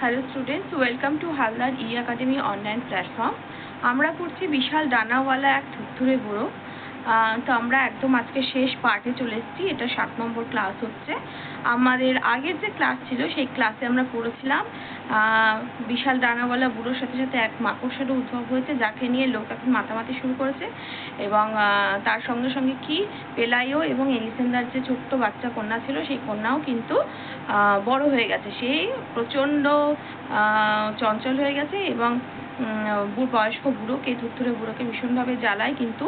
Hello students welcome to Haldar e academy online platform আমরা করছি বিশাল ডানাওয়ালা এক থুরথুরে বুড়ো। তো আমরা একদম আজকে শেষ পার্টে চলে এসেছি। এটা সাত নম্বর ক্লাস হচ্ছে। আমাদের আগের যে ক্লাস ছিল, সেই ক্লাসে আমরা পড়েছিলাম বিশাল ডানাওয়ালা বুড়োর সাথে সাথে এক মাকড়সারও উদ্ভব হয়েছে, যাকে নিয়ে লোক এখন মাতামাতি শুরু করেছে এবং তার সঙ্গে সঙ্গে কি পেলাইও এবং এলিসেন্দার যে ছোট্ট বাচ্চা কন্যা ছিল, সেই কন্যাও কিন্তু বড় হয়ে গেছে। সেই প্রচণ্ড চঞ্চল হয়ে গেছে এবং বয়স্ক বুড়োকে ধুরধুরে বুড়োকে ভীষণভাবে জ্বালায়, কিন্তু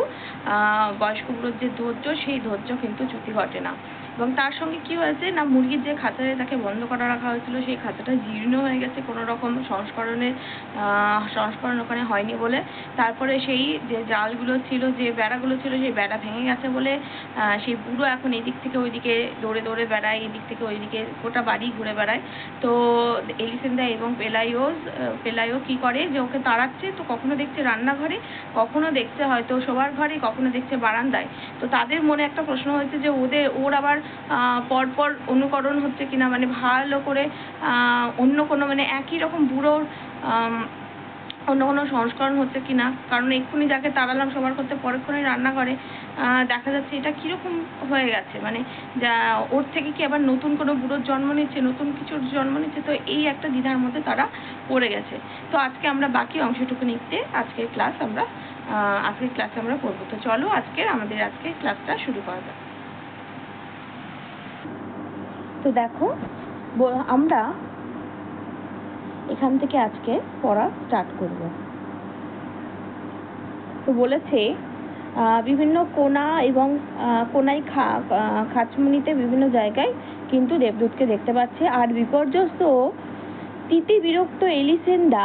বয়স্ক বুড়োর যে ধৈর্য, সেই ধৈর্য কিন্তু চ্যুতি ঘটে না। এবং তার সঙ্গে কি হয়েছে না মুরগির যে খাঁচায় তাকে বন্ধ করা রাখা হয়েছিল সেই খাঁচাটা জীর্ণ হয়ে গেছে কোনো রকম সংস্করণের আহ, সংস্করণ ওখানে হয়নি বলে। তারপরে সেই যে জালগুলো ছিল যে বেড়াগুলো ছিল সেই বেড়া ভেঙে গেছে বলে সেই বুড়ো এখন এদিক থেকে ওইদিকে দৌড়ে দৌড়ে বেড়ায় এদিক থেকে ওইদিকে গোটা বাড়ি ঘুরে বেড়ায়। তো এলিসেন্দা এবং পেলাইও পেলাইও কি করে যে ওকে তাড়াচ্ছে? তো কখনো দেখছে রান্নাঘরে কখনো দেখছে হয়তো শোবার ঘরে কখনো দেখছে বারান্দায়। তো তাদের মনে একটা প্রশ্ন হয়েছে যে ওদের ওর আবার পরপর অনুকরণ হচ্ছে কিনা মানে ভালো করে অন্য কোনো মানে একই রকম বুড়োর অন্য কোনো সংস্করণ হচ্ছে কিনা। কারণ এক্ষুনি যাকে তাড়ালাম সবার করতে পরেক্ষণে রান্না করে দেখা যাচ্ছে এটা কীরকম হয়ে গেছে। মানে যা, ওর থেকে কি আবার নতুন কোনো বুড়োর জন্ম নিচ্ছে, নতুন কিছুর জন্ম নিচ্ছে, তো এই একটা দ্বিধার মধ্যে তারা পড়ে গেছে। তো আজকে আমরা বাকি অংশটুকু নিতে, আজকের ক্লাস আমরা আজকের ক্লাসে আমরা পড়ব তো চলো আজকের, আমাদের আজকের ক্লাসটা শুরু করা যাক। তো দেখো আমরা এখান থেকে আজকে পড়া স্টার্ট করব। তো বলেছে বিভিন্ন কোনা এবং কোনায় খা খাঁচমুনিতে বিভিন্ন জায়গায় কিন্তু দেবদূতকে দেখতে পাচ্ছে। আর বিপর্যস্ত তিতি বিরক্ত এলিসেন্দা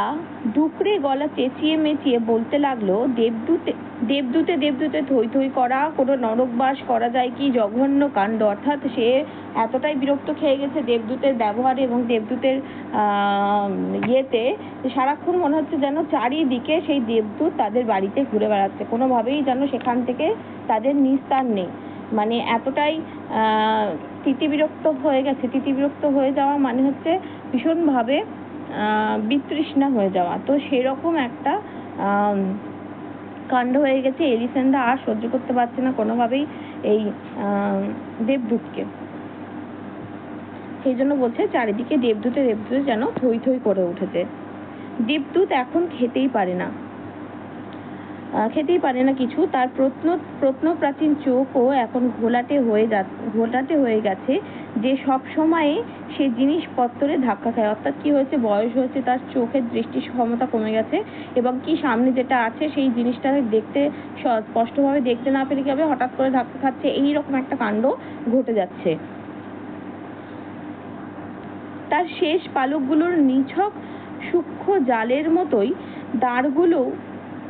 ডুকরে গলা চেঁচিয়ে মেচিয়ে বলতে লাগল, দেবদূতে দেবদূতে দেবদূতে থই থই করা, কোনো নরকবাস করা যায় কি জঘন্য কাণ্ড? অর্থাৎ সে এতটাই বিরক্ত খেয়ে গেছে দেবদূতের ব্যবহারে এবং দেবদূতের ইয়েতে সারাক্ষণ মনে হচ্ছে যেন চারিদিকে সেই দেবদূত তাদের বাড়িতে ঘুরে বেড়াচ্ছে। কোনোভাবেই যেন সেখান থেকে তাদের নিস্তার নেই। মানে এতটাই তিতিবিরক্ত হয়ে গেছে। তিতিবিরক্ত হয়ে যাওয়া মানে হচ্ছে ভীষণভাবে বিতৃষ্ণা হয়ে যাওয়া। তো সেরকম একটা কাণ্ড হয়ে গেছে। এলিসেন্দা আর সহ্য করতে পারছে না কোনোভাবেই এই দেবদূতকে। সেই জন্য বলছে, চারিদিকে দেবদূতে দেবদূতে যেন থই থই করে উঠেছে। দেবদূত এখন খেতেই পারে না। খেতেই পারে না কিছু। তার প্রত্ন প্রত্ন প্রাচীন চোখও এখন ঘোলাটে হয়ে যা ঘোলাটে হয়ে গেছে যে সব সময়ে সে জিনিসপত্রে ধাক্কা খায়। অর্থাৎ কি হয়েছে? বয়স হয়েছে, তার চোখের দৃষ্টি ক্ষমতা কমে গেছে এবং কি সামনে যেটা আছে সেই জিনিসটা দেখতে স্পষ্টভাবে দেখতে না পেরে কি হঠাৎ করে ধাক্কা খাচ্ছে। এই রকম একটা কাণ্ড ঘটে যাচ্ছে। তার শেষ পালকগুলোর নিছক সূক্ষ্ম জালের মতোই দাঁড়গুলো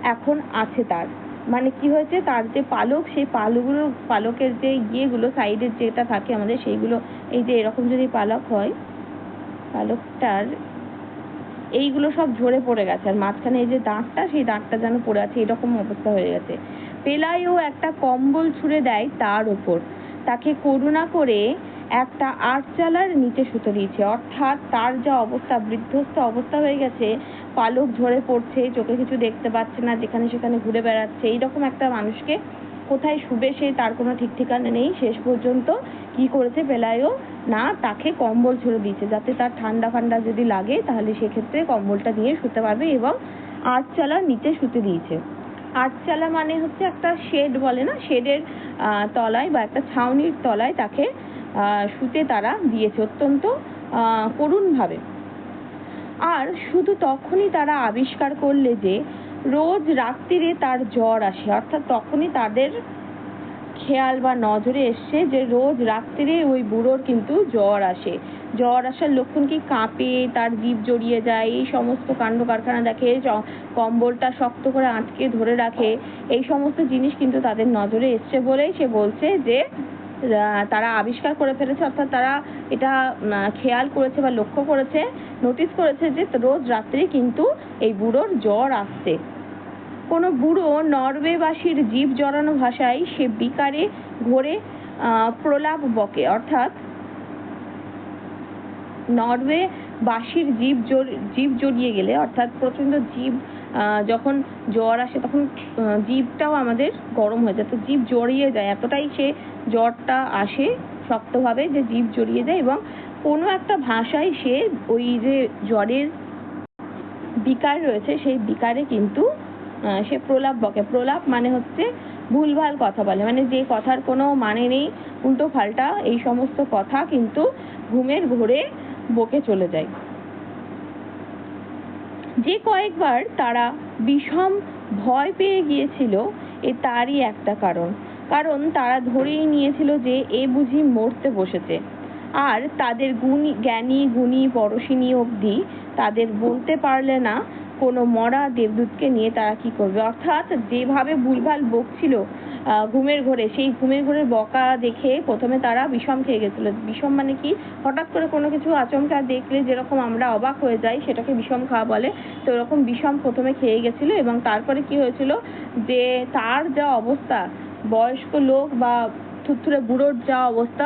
এখন আছে তার। মানে কি হয়েছে? তার যে পালক, সেই পালকগুলো পালকের যে ইয়েগুলো, সাইডের যেটা থাকে আমাদের, সেইগুলো, এই যে এরকম যদি পালক হয়, পালকটার এইগুলো সব ঝরে পড়ে গেছে। আর মাঝখানে এই যে দাঁতটা, সেই দাঁতটা যেন পড়ে আছে, এরকম অবস্থা হয়ে গেছে। পেলাইও একটা কম্বল ছুঁড়ে দেয় তার ওপর। তাকে করুণা করে একটা আটচালার নিচে শুতে দিয়েছে। অর্থাৎ তার যা অবস্থা, বৃদ্ধস্থ অবস্থা হয়ে গেছে পালক ঝরে পড়ছে, চোখে কিছু দেখতে পাচ্ছে না, যেখানে সেখানে ঘুরে বেড়াচ্ছে। এইরকম একটা মানুষকে কোথায় শুবে সে তার কোনো ঠিক ঠিকানা নেই। শেষ পর্যন্ত কি করেছে পেলাইও না, তাকে কম্বল ছুঁড়ে দিয়েছে। যাতে তার ঠান্ডা ফান্ডা যদি লাগে, তাহলে সেক্ষেত্রে কম্বলটা নিয়ে শুতে পারবে এবং আটচালার নিচে শুতে দিয়েছে। আটচালা মানে হচ্ছে একটা শেড বলে না? শেডের তলায় বা একটা ছাউনির তলায় তাকে শুতে তারা দিয়েছে। অত্যন্ত করুণভাবে। আর শুধু তখনই তারা আবিষ্কার করলে যে রোজ রাত্রিরে তার জ্বর আসে। অর্থাৎ তখনই তাদের খেয়াল বা নজরে এসছে যে রোজ রাত্রিরে ওই বুড়োর কিন্তু জ্বর আসে। জ্বর আসার লক্ষণ কি? কাঁপে, তার জিভ জড়িয়ে যায়, এই সমস্ত কাণ্ড কারখানা দেখে কম্বলটা শক্ত করে আটকে ধরে রাখে, এই সমস্ত জিনিস কিন্তু তাদের নজরে এসছে বলেই সে বলছে যে তারা আবিষ্কার করে ফেলেছে, অর্থাৎ তারা এটা খেয়াল করেছে বা লক্ষ্য করেছে নোটিস করেছে যে রোজ রাত্রে কিন্তু এই বুড়োর জ্বর আসছে। কোনো বুড়ো নরওয়েবাসীর জীব জড়ানো ভাষায় সে বিকারে ঘোরে প্রলাপ বকে, অর্থাৎ নরওয়ে বাঁশির জীব জীব জড়িয়ে গেলে, অর্থাৎ প্রচণ্ড জীব যখন জ্বর আসে তখন আহ, জীবটাও আমাদের গরম হয়ে যায়। তো জীব জড়িয়ে যায় এতটাই সে জ্বরটা আসে শক্তভাবে যে জীব জড়িয়ে যায় এবং কোনো একটা ভাষায় সে ওই যে জ্বরের বিকার রয়েছে সেই বিকারে কিন্তু সে প্রলাপ বকে। প্রলাপ মানে হচ্ছে ভুলভাল কথা বলে। মানে যে কথার কোনো মানে নেই উল্টো পাল্টা এই সমস্ত কথা কিন্তু ঘুমের ঘোরে বকে চলে যায়। যে কয়েকবার তারা বিষম ভয় পেয়ে গিয়েছিল, এ তারই একটা কারণ। কারণ তারা ধরেই নিয়েছিল যে, এ বুঝি মরতে বসেছে। আর তাদের গুণী, জ্ঞানী, গুণী, পরশিনী অবধি তাদের বলতে পারলে না, কোনো মরা দেবদূতকে নিয়ে তারা কি করবে? অর্থাৎ যেভাবে ভুলভাল বকছিল ঘুমের ঘোরে। সেই ঘুমের ঘোরের বকা দেখে প্রথমে তারা বিষম খেয়ে গেছিল। বিষম মানে কি? হঠাৎ করে কোনো কিছু আচমকা দেখলে যেরকম আমরা অবাক হয়ে যাই, সেটাকে বিষম খাওয়া বলে। তো ওরকম বিষম প্রথমে খেয়ে গেছিল এবং তারপরে কি হয়েছিল যে তার যা অবস্থা, বয়স্ক লোক বা থুরথুরে বুড়োর যা অবস্থা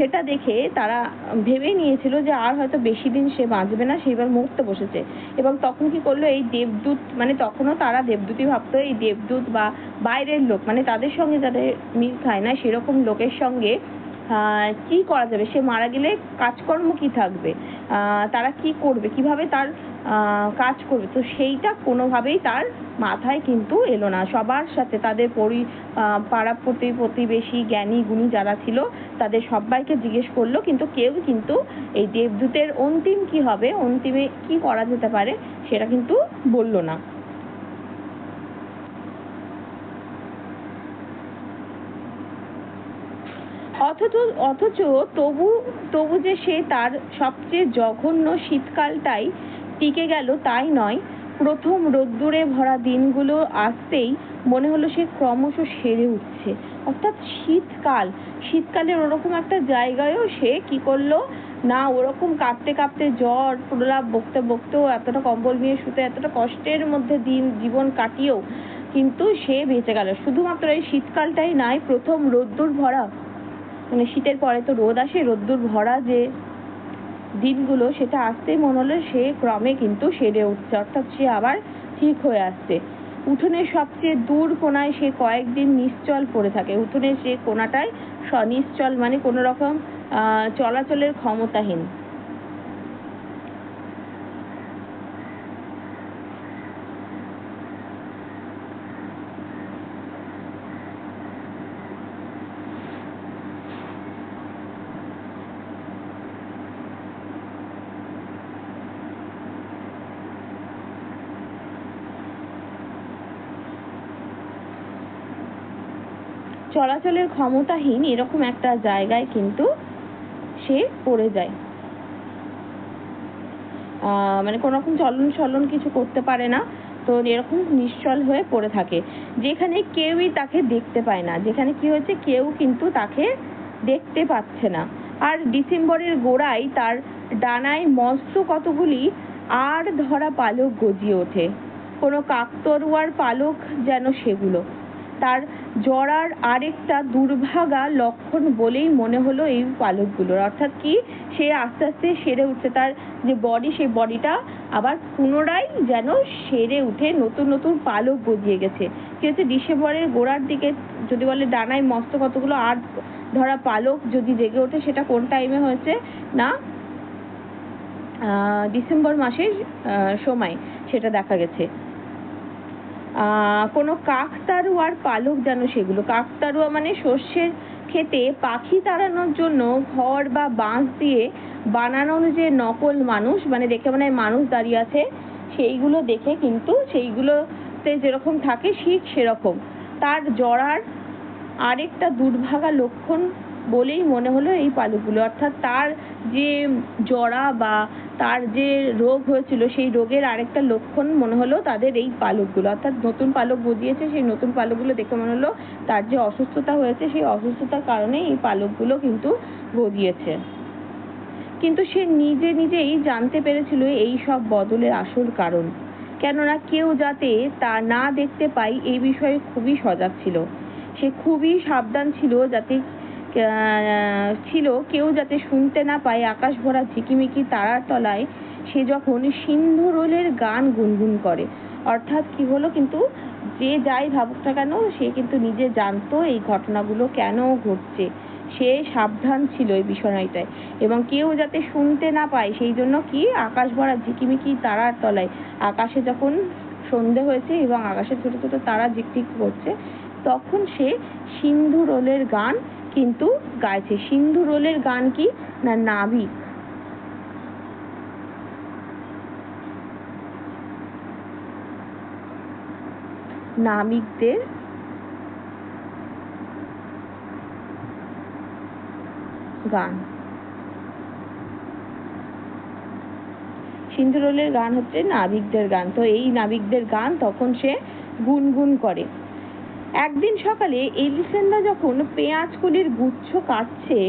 সেটা দেখে তারা ভেবে নিয়েছিল যে আর হয়তো বেশি দিন সে বাঁচবে না সেইবার মরতে বসেছে। এবং তখন কি করল, এই দেবদূত মানে তখনও তারা দেবদূতই ভাবতো, এই দেবদূত বা বাইরের লোক মানে তাদের সঙ্গে যাদের মিল খায় না, সেরকম লোকের সঙ্গে কি করা যাবে? সে মারা গেলে কাজকর্ম কি থাকবে? তারা কি করবে? কীভাবে তার কাজ করবে? তো সেইটা কোনোভাবেই তার মাথায় কিন্তু এলো না। সবার সাথে তাদের পরি পাড়া প্রতি, প্রতিবেশী, জ্ঞানী, গুণী যারা ছিল, তাদের সবাইকে জিজ্ঞেস করল, কিন্তু কেউ কিন্তু এই দেবদূতের অন্তিম কি হবে, অন্তিমে কি করা যেতে পারে, সেটা কিন্তু বলল না। অথচ অথচ তবু তবু যে সে তার সবচেয়ে জঘন্য শীতকালটাই টিকে গেল তাই নয় প্রথম রোদ্দুরে ভরা দিনগুলো আসতেই মনে হলো সে ক্রমশ সেরে উঠছে। অর্থাৎ শীতকাল। শীতকালের ওরকম একটা জায়গায়ও সে কি করল? না, ওরকম কাঁপতে কাঁপতে জ্বর, প্রলাপ বকতে বকতেও এতটা কম্বল নিয়ে শুতে এতটা কষ্টের মধ্যে দিন, জীবন কাটিয়েও কিন্তু সে বেঁচে গেল। শুধুমাত্র এই শীতকালটাই নয়, প্রথম রোদ্দুর ভরা। মানে শীতের পরে তো রোদ আসে, রোদ্দুর ভরা যে দিনগুলো সেটা আসতেই মনে হলো সে ক্রমে কিন্তু সেরে উঠছে, অর্থাৎ সে আবার ঠিক হয়ে আসছে। উঠোনের সবচেয়ে দূর কোনায় সে কয়েকদিন নিশ্চল পড়ে থাকে। উঠোনের সে কোনাটায় নিশ্চল মানে কোনো রকম চলাচলের ক্ষমতাহীন। চলাচলের ক্ষমতাহীন এরকম একটা জায়গায় কিন্তু সে পড়ে যায়। মানে কোনো রকম চলন চলন কিছু করতে পারে না, তো এরকম নিশ্চল হয়ে পড়ে থাকে। যেখানে কেউই তাকে দেখতে পায় না, যেখানে কি হয়েছে, কেউ কিন্তু তাকে দেখতে পাচ্ছে না। আর ডিসেম্বরের গোড়ায় তার ডানায় মস্ত কতগুলি আর ধরা পালক গজিয়ে ওঠে। কোনো কাকতরুয়ার পালক যেন সেগুলো। তার জরার আরেকটা দুর্ভাগা লক্ষণ বলেই মনে হলো এই পালকগুলোর। অর্থাৎ কি? সে আস্তে আস্তে সেরে উঠছে। তার যে বডি সেই বডিটা আবার পুনরায় যেন সেরে উঠে নতুন নতুন পালক গজিয়ে গেছে। কি হচ্ছে? ডিসেম্বরের গোড়ার দিকে যদি বলে ডানায় মস্ত কতগুলো আর ধরা পালক যদি জেগে ওঠে, সেটা কোন টাইমে হয়েছে? না ডিসেম্বর মাসের সময় সেটা দেখা গেছে। কোনো কাকতাড়ুয়ার পালক যেন সেগুলো। কাকতাড়ুয়া মানে শস্যের খেতে পাখি তাড়ানোর জন্য ঘর বা বাঁশ দিয়ে বানানোর যে নকল মানুষ মানে দেখে মানে মানুষ দাঁড়িয়ে আছে, সেইগুলো দেখে কিন্তু সেইগুলোতে যেরকম থাকে, ঠিক সেরকম। তার জরার আরেকটা দুর্ভাগা লক্ষণ বলেই মনে হলো এই পালকগুলো। অর্থাৎ তার যে জরা বা তার যে রোগ হয়েছিল, সেই রোগের আরেকটা লক্ষণ মনে হলো তাদের এই পালকগুলো। অর্থাৎ নতুন পালক গজিয়েছে সেই নতুন পালকগুলো দেখে মনে হলো তার যে অসুস্থতা হয়েছে, সেই অসুস্থতার কারণে এই পালকগুলো কিন্তু গজিয়েছে কিন্তু সে নিজে নিজেই জানতে পেরেছিল এই সব বদলের আসল কারণ। কেননা কেউ যাতে তা না দেখতে পায় এই বিষয়ে খুবই সজাগ ছিল। সে খুবই সাবধান ছিল যাতে ছিল, কেউ যাতে শুনতে না পায়, আকাশ ভরা ঝিকিমিকি তারার তলায়, সে যখন সিন্ধুরোলের গান গুনগুন করে। অর্থাৎ কি হলো কিন্তু, যে যাই ভাবুক না কেন, সে কিন্তু নিজে জানতো এই ঘটনাগুলো কেন ঘটছে। সে সাবধান ছিল এই বিষয়টায়। এবং কেউ যাতে শুনতে না পায়, সেই জন্য কি আকাশ ভরা ঝিকিমিকি তারার তলায়, আকাশে যখন সন্ধে হয়েছে এবং আকাশে ছোট ছোট তারা ঝিকঝিক করছে, তখন সে সিন্ধু রোলের গান কিন্তু গাইছে। সিন্ধু রোলের গান কি না নাবিক নাবিকদের গান। সিন্ধুরোলের গান হচ্ছে নাবিকদের গান। তো এই নাবিকদের গান তখন সে গুনগুন করে। একদিন সকালে এলিসেন্দা যখন পেঁয়াজ কলির গুচ্ছ কাটছে,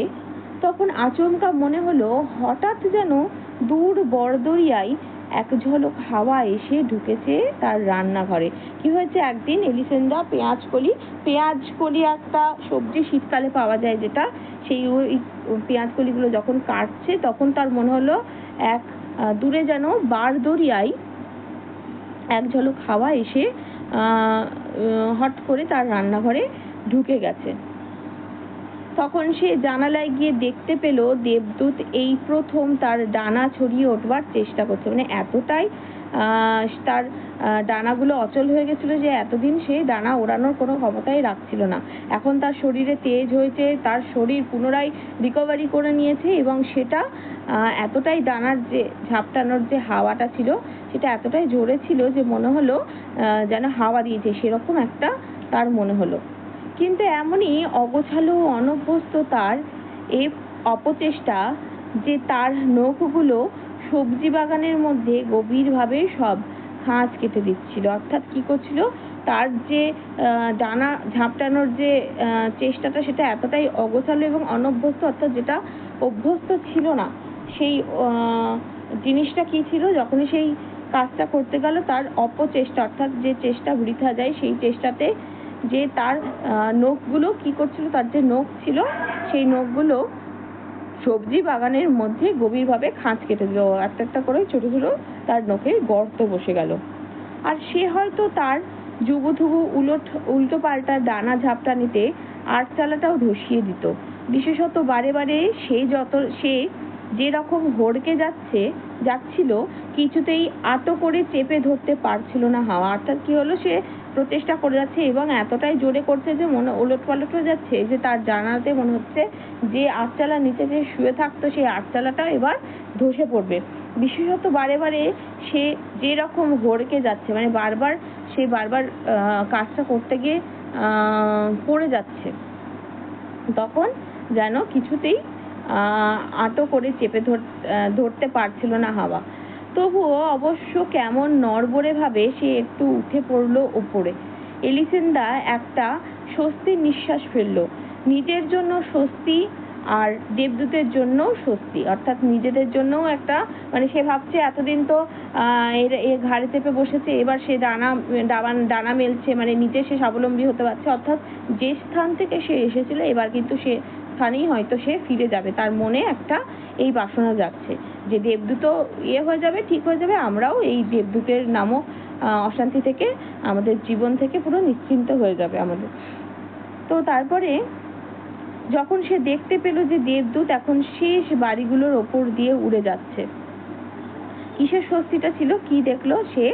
তখন আচমকা মনে হলো হঠাৎ যেন দূর বড়দরিয়ায় এক ঝলক হাওয়া এসে ঢুকেছে তার রান্নাঘরে। কি হয়েছে একদিন এলিসেন্দা পেঁয়াজ কলি পেঁয়াজ কলি একটা সবজি শীতকালে পাওয়া যায় যেটা, সেই ওই পেঁয়াজ কলিগুলো যখন কাটছে, তখন তার মনে হলো এক দূরে যেন বারদরিয়ায় এক ঝলক হাওয়া এসে হট করে তার রান্নাঘরে ঢুকে গেছে। তখন সে জানালায় গিয়ে দেখতে পেল দেবদূত এই প্রথম তার ডানা ছড়িয়ে উঠবার চেষ্টা করছে। মানে এতটাই তার ডানাগুলো অচল হয়ে গেছিল যে এতদিন সে ডানা ওড়ানোর কোনো ক্ষমতাই রাখছিল না। এখন তার শরীরে তেজ হয়েছে, তার শরীর পুনরায় রিকভারি করে নিয়েছে এবং সেটা এতটাই ডানার যে, ঝাপটানোর যে হাওয়াটা ছিল সেটা এতটাই জোরে ছিল যে মনে হলো যেন হাওয়া দিয়েছে, সেরকম একটা তার মনে হলো। কিন্তু এমনই অগোছালো অনভ্যস্ত তার এই অপচেষ্টা যে তার নখগুলো সবজি বাগানের মধ্যে গভীরভাবে সব খাঁজ কেটে দিচ্ছিল। অর্থাৎ কি করছিল? তার যে ডানা ঝাপটানোর যে চেষ্টাটা সেটা এতটাই অগোছালো এবং অনভ্যস্ত, অর্থাৎ যেটা অভ্যস্ত ছিল না, সেই জিনিসটা কি ছিল? যখনই সেই কাজটা করতে গেল তার অপচেষ্টা, অর্থাৎ যে চেষ্টা বৃথা যায় সেই চেষ্টাতে যে তার নখগুলো কি করছিল, তার যে নখ ছিল, সেই নখগুলো সবজি বাগানের মধ্যে গভীরভাবে খাঁজ কেটে দিল। একটা একটা করে ছোট ছোট তার নখে গর্ত বসে গেল। আর সে হয়তো তার যুবথুবু উলট উল্টো পাল্টা ডানা ঝাপটানিতে আটচালাটাও ধসিয়ে দিত। বিশেষত বারে বারে সে যত, সে যে রকম হড়কে যাচ্ছে, যাচ্ছিল, কিছুতেই আটো করে চেপে ধরতে পারছিল না হাওয়া। অর্থাৎ কি হলো, সে প্রচেষ্টা করে যাচ্ছে এবং এতটাই জোরে করছে যে মনে ওলট পালট হয়ে যাচ্ছে যে তার জানাতে মনে হচ্ছে যে আটচালার নিচে যে শুয়ে থাকতো সেই আটচালাটাও এবার ধসে পড়বে। বিশেষত বারে বারে সে যে রকম হড়কে যাচ্ছে মানে বারবার সে বারবার কাজটা করতে গিয়ে পড়ে যাচ্ছে, তখন যেন কিছুতেই আটো করে চেপে ধর ধরতে পারছিল না হাওয়া। তবুও অবশ্য কেমন নড়বড়ে ভাবে সে একটু উঠে পড়ল ওপরে এলিসেন্দা একটা স্বস্তির নিঃশ্বাস ফেলল। নিজের জন্য স্বস্তি আর দেবদূতের জন্য স্বস্তি। অর্থাৎ নিজেদের জন্যও একটা মানে সে ভাবছে এতদিন তো এর ঘাড়ে চেপে বসেছে, এবার সে ডানা ডাবান ডানা মেলছে মানে নিজে সে স্বাবলম্বী হতে পারছে। অর্থাৎ যে স্থান থেকে সে এসেছিল, এবার কিন্তু সে স্থানেই হয়তো সে ফিরে যাবে। তার মনে একটা এই বাসনা যাচ্ছে যে দেবদূত ইয়ে হয়ে যাবে, ঠিক হয়ে যাবে, আমরাও এই দেবদূতের নামক অশান্তি থেকে, আমাদের জীবন থেকে পুরো নিশ্চিন্ত হয়ে যাবে আমাদের। তো তারপরে যখন সে দেখতে পেল যে দেবদূত এখন শেষ বাড়িগুলোর ওপর দিয়ে উড়ে যাচ্ছে, কিসের স্বস্তিটা ছিল? কি দেখল সে?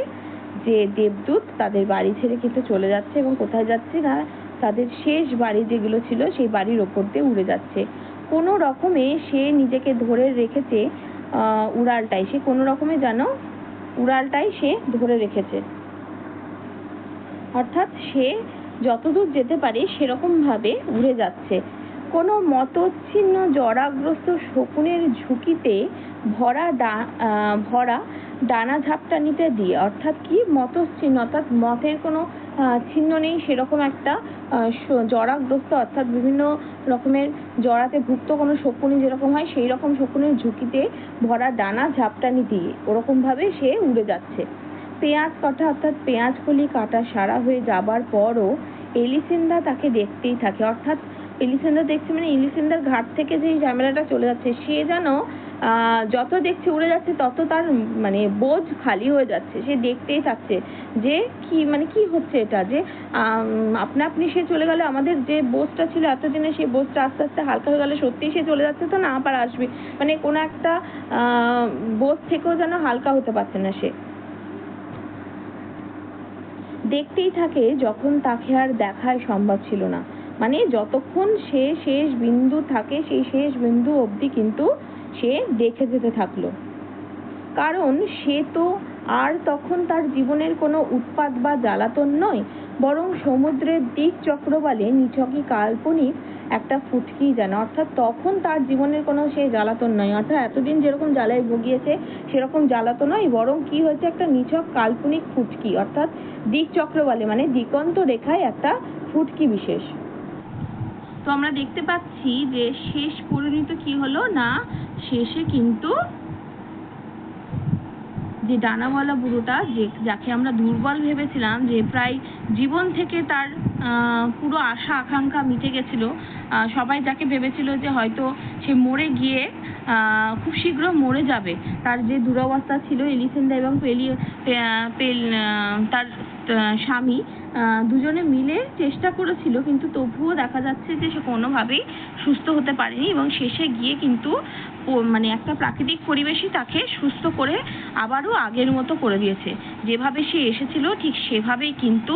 যে দেবদূত তাদের বাড়ি ছেড়ে কিন্তু চলে যাচ্ছে এবং কোথায় যাচ্ছে না তাদের শেষ বাড়ি যেগুলো ছিল সেই বাড়ির ওপর দিয়ে উড়ে যাচ্ছে। কোনো রকমে সে নিজেকে ধরে রেখেছে উড়ালটাই। সে কোনো রকমে যেন উড়ালটাই সে ধরে রেখেছে। অর্থাৎ সে যতদূর যেতে পারে সেরকম ভাবে উড়ে যাচ্ছে। কোনো মতচ্ছিন্ন, জরাগ্রস্ত শকুনের ঝুঁকিতে ভরা ডা- ভরা ডানা ঝাপটানিতে দিয়ে, অর্থাৎ কি মতচ্ছিন্ন? অর্থাৎ মতের কোনো চিহ্ন নেই, সেরকম একটা জরাগ্রস্ত, অর্থাৎ বিভিন্ন রকমের জরাতে ভুক্ত কোনো শকুনি যেরকম হয় সেই রকম শকুনের ঝুঁকিতে ভরা ডানা ঝাপটানি দিয়ে ওরকম ভাবে সে উড়ে যাচ্ছে। পেঁয়াজ কাটা, অর্থাৎ পেঁয়াজ কলি কাটা সারা হয়ে যাবার পরও এলিসেন্দা তাকে দেখতেই থাকে। অর্থাৎ এলিসেন্ডার দেখছে মানে এলিসেন্ডার ঘাট থেকে যে ঝামেলাটা চলে যাচ্ছে, সে যেন যত দেখছে উড়ে যাচ্ছে, তত তার মানে বোঝ খালি হয়ে যাচ্ছে। সে দেখতেই থাকছে যে কি মানে কি হচ্ছে এটা? যে আপনা আপনি সে চলে গেলে আমাদের যে বোঝটা ছিল এতদিনে, সেই বোঝটা আস্তে আস্তে হালকা হয়ে গেলে সত্যিই সে চলে যাচ্ছে তো না আবার আসবে। মানে কোনো একটা বোঝ থেকেও যেন হালকা হতে পারছে না সে। দেখতেই থাকে যখন তাকে আর দেখাই সম্ভব ছিল না। মানে যতক্ষণ সে শেষ বিন্দু থাকে, সেই শেষ বিন্দু অবধি কিন্তু সে দেখে যেতে থাকল। কারণ সে তো আর তখন তার জীবনের কোনো উৎপাত বা জ্বালাতন নয়, বরং সমুদ্রের দিক চক্রবালে নিছকই কাল্পনিক একটা ফুটকি যেন। অর্থাৎ তখন তার জীবনের কোনো সেই জ্বালাতন নয়। অর্থাৎ এতদিন যেরকম জ্বালায় ভুগিয়েছে, সেরকম জ্বালাতন নয়, বরং কি হয়েছে একটা নিছক কাল্পনিক ফুটকি। অর্থাৎ দিক চক্রবালে মানে দিগন্ত রেখায় একটা ফুটকি বিশেষ। তো আমরা দেখতে পাচ্ছি যে শেষ পরিণত কি হলো? না শেষে কিন্তু যে ডানাওয়ালা বুড়োটা, যে যাকে আমরা দুর্বল ভেবেছিলাম, যে প্রায় জীবন থেকে তার পুরো আশা, আকাঙ্ক্ষা মিটে গেছিল সবাই যাকে ভেবেছিল যে হয়তো সে মরে গিয়ে খুব শীঘ্র মরে যাবে। তার যে দুরবস্থা ছিল, এলিসেন্ডা এবং পেলি পেল তার স্বামী দুজনে মিলে চেষ্টা করেছিল, কিন্তু তবুও দেখা যাচ্ছে যে সে কোনোভাবেই সুস্থ হতে পারেনি এবং শেষে গিয়ে কিন্তু মানে একটা প্রাকৃতিক পরিবেশই তাকে সুস্থ করে আবারও আগের মতো করে দিয়েছে। যেভাবে সে এসেছিল, ঠিক সেভাবেই কিন্তু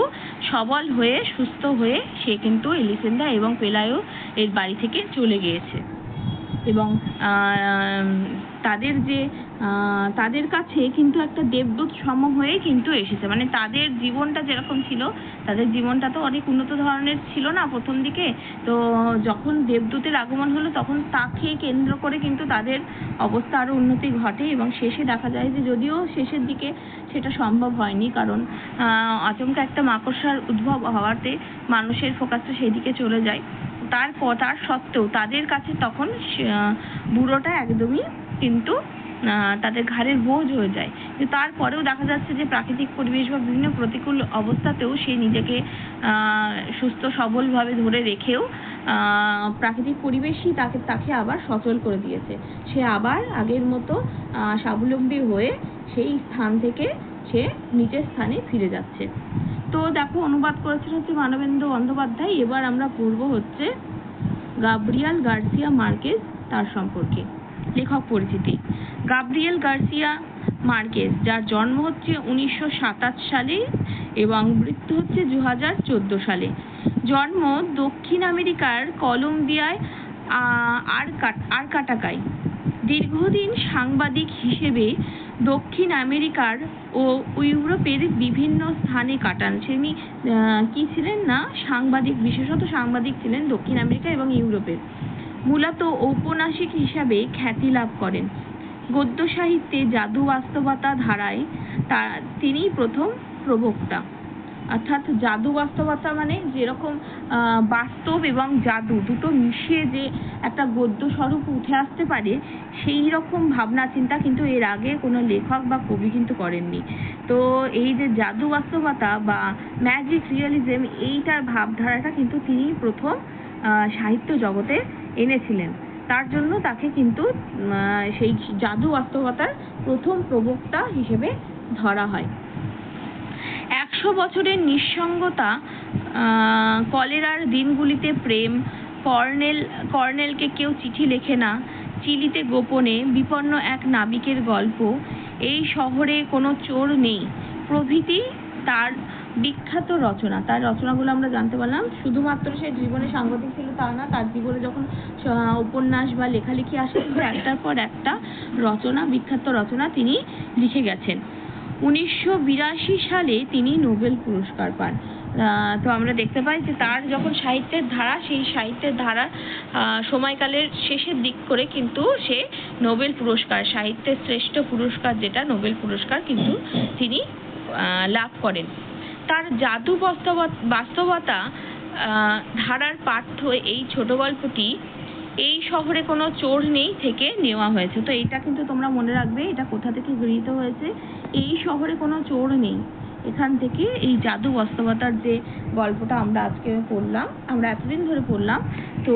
সবল হয়ে, সুস্থ হয়ে সে কিন্তু এলিসেন্ডা এবং পেলায়ও এর বাড়ি থেকে চলে গিয়েছে। এবং তাদের যে তাদের কাছে কিন্তু একটা দেবদূত সম হয়ে কিন্তু এসেছে। মানে তাদের জীবনটা যেরকম ছিল, তাদের জীবনটা তো অনেক উন্নত ধরনের ছিল না প্রথম দিকে। তো যখন দেবদূতের আগমন হলো, তখন তাকে কেন্দ্র করে কিন্তু তাদের অবস্থা আরও উন্নতি ঘটে এবং শেষে দেখা যায় যে যদিও শেষের দিকে সেটা সম্ভব হয়নি কারণ আচমকা একটা মাকড়সার উদ্ভব হওয়াতে মানুষের ফোকাসটা সেই দিকে চলে যায়। তারপর তার সত্ত্বেও তাদের কাছে তখন বুড়োটা একদমই কিন্তু তাদের ঘাড়ের বোঝ হয়ে যায়। তারপরেও দেখা যাচ্ছে যে প্রাকৃতিক পরিবেশ বা বিভিন্ন প্রতিকূল অবস্থাতেও সে নিজেকে সুস্থ সবলভাবে ধরে রেখেও প্রাকৃতিক পরিবেশই তাকে তাকে আবার সচল করে দিয়েছে। সে আবার আগের মতো স্বাবলম্বী হয়ে সেই স্থান থেকে সে নিজের স্থানে ফিরে যাচ্ছে। তো দেখো অনুবাদ করেছেন হচ্ছে মানবেন্দ্র বন্দ্যোপাধ্যায়। এবার আমরা পড়ব হচ্ছে গাব্রিয়াল গার্সিয়া মার্কেজ তার সম্পর্কে লেখক পরিচিতি। গাব্রিয়েল গার্সিয়া মার্কেজ যার জন্ম হচ্ছে উনিশশো সাতাশ সালে এবং মৃত্যু হচ্ছে দু হাজার চোদ্দ সালে। জন্ম দক্ষিণ আমেরিকার কলম্বিয়ায় আহ, আরকাট- আরকাটাকায়। দীর্ঘদিন সাংবাদিক হিসেবে দক্ষিণ আমেরিকার ও ইউরোপের বিভিন্ন স্থানে কাটান। তিনি কি ছিলেন না? সাংবাদিক, বিশেষত সাংবাদিক ছিলেন দক্ষিণ আমেরিকা এবং ইউরোপের। মূলত ঔপন্যাসিক হিসাবে খ্যাতি লাভ করেন। গদ্য সাহিত্যে জাদু বাস্তবতা ধারায় তা, তিনিই প্রথম প্রবক্তা। অর্থাৎ জাদু বাস্তবতা মানে যেরকম বাস্তব এবং জাদু দুটো মিশিয়ে যে একটা গদ্য স্বরূপ উঠে আসতে পারে, সেই রকম ভাবনা চিন্তা কিন্তু এর আগে কোনো লেখক বা কবি কিন্তু করেননি। তো এই যে জাদু বাস্তবতা বা ম্যাজিক রিয়েলিজম এইটার ভাবধারাটা কিন্তু তিনি প্রথম সাহিত্য জগতে এনেছিলেন। তার জন্য তাকে কিন্তু সেই জাদু বাস্তবতার প্রথম প্রবক্তা হিসেবে ধরা হয়। একশো বছরের নিঃসঙ্গতা কলেরার দিনগুলিতে প্রেম, কর্নেল, কর্নেলকে কেউ চিঠি লেখে না, চিলিতে গোপনে বিপন্ন এক নাবিকের গল্প, এই শহরে কোনো চোর নেই। প্রভৃতি তার বিখ্যাত রচনা। তার রচনাগুলো আমরা জানতে পারলাম। শুধুমাত্র সে জীবনে সাংবাদিক ছিল তা না, তার জীবনে যখন উপন্যাস বা লেখালেখি আসে একটার পর একটা রচনা, বিখ্যাত রচনা তিনি লিখে গেছেন। উনিশশো বিরাশি সালে তিনি নোবেল পুরস্কার পান। তো আমরা দেখতে পাই যে তার যখন সাহিত্যের ধারা, সেই সাহিত্যের ধারা সময়কালের শেষের দিক করে কিন্তু সে নোবেল পুরস্কার, সাহিত্যের শ্রেষ্ঠ পুরস্কার যেটা, নোবেল পুরস্কার কিন্তু তিনি লাভ করেন। তার জাদু বাস্তব- বাস্তবতা ধারার পাঠ্য এই ছোট গল্পটি এই শহরে কোনো চোর নেই থেকে নেওয়া হয়েছে। তো এটা কিন্তু তোমরা মনে রাখবে, এটা কোথা থেকে গৃহীত হয়েছে? এই শহরে কোনো চোর নেই। এখান থেকে এই জাদু বাস্তবতার যে গল্পটা আমরা আজকে পড়লাম, আমরা এতদিন ধরে পড়লাম, তো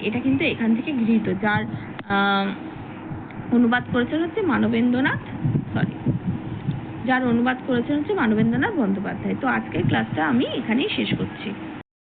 এটা কিন্তু এখান থেকে গৃহীত, যার অনুবাদ করেছেন হচ্ছে মানবেন্দ্রনাথ সরি যার অনুবাদ করেছেন হচ্ছে মানবেন্দ্রনাথ বন্দ্যোপাধ্যায়। তো আজকের ক্লাসটা আমি এখানেই শেষ করছি।